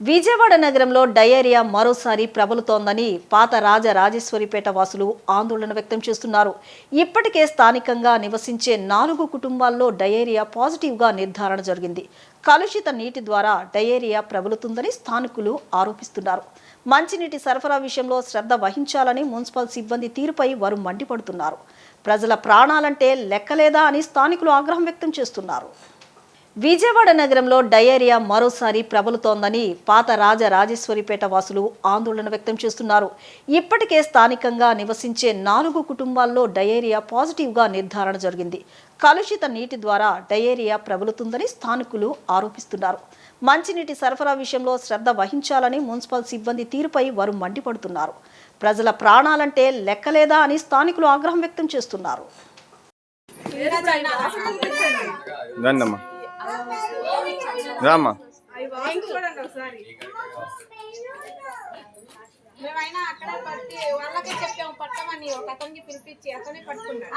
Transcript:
విజయవాడ నగరంలో డయేరియా మరోసారి ప్రబలుతోందని పాత రాజరాజేశ్వరిపేట వాసులు ఆందోళన వ్యక్తం చేస్తున్నారు. ఇప్పటికే స్థానికంగా నివసించే నాలుగు కుటుంబాల్లో డయేరియా పాజిటివ్గా నిర్ధారణ జరిగింది. కలుషిత నీటి ద్వారా డయేరియా ప్రబలుతుందని స్థానికులు ఆరోపిస్తున్నారు. మంచినీటి సరఫరా విషయంలో శ్రద్ధ వహించాలని మున్సిపల్ సిబ్బంది తీరుపై వారు మండిపడుతున్నారు. ప్రజల ప్రాణాలంటే లెక్కలేదా అని స్థానికులు ఆగ్రహం వ్యక్తం చేస్తున్నారు. విజయవాడ నగరంలో డయేరియా మరోసారి ప్రబలుతోందని పాత రాజరాజేశ్వరిపేట వాసులు ఆందోళన వ్యక్తం చేస్తున్నారు. ఇప్పటికే స్థానికంగా నివసించే నాలుగు కుటుంబాల్లో డయేరియా పాజిటివ్గా నిర్ధారణ జరిగింది. కలుషిత నీటి ద్వారా డయేరియా ప్రబలుతుందని స్థానికులు ఆరోపిస్తున్నారు. మంచినీటి సరఫరా విషయంలో శ్రద్ధ వహించాలని మున్సిపల్ సిబ్బంది తీరుపై వారు మండిపడుతున్నారు. ప్రజల ప్రాణాలంటే లెక్కలేదా అని స్థానికులు ఆగ్రహం వ్యక్తం చేస్తున్నారు. రామ్మా. మేమైనా అక్కడ పట్టి వాళ్ళకే చెప్పాము పట్టమని. ఒక అతనికి పిలిపించి అతనే పట్టుకున్నాడు.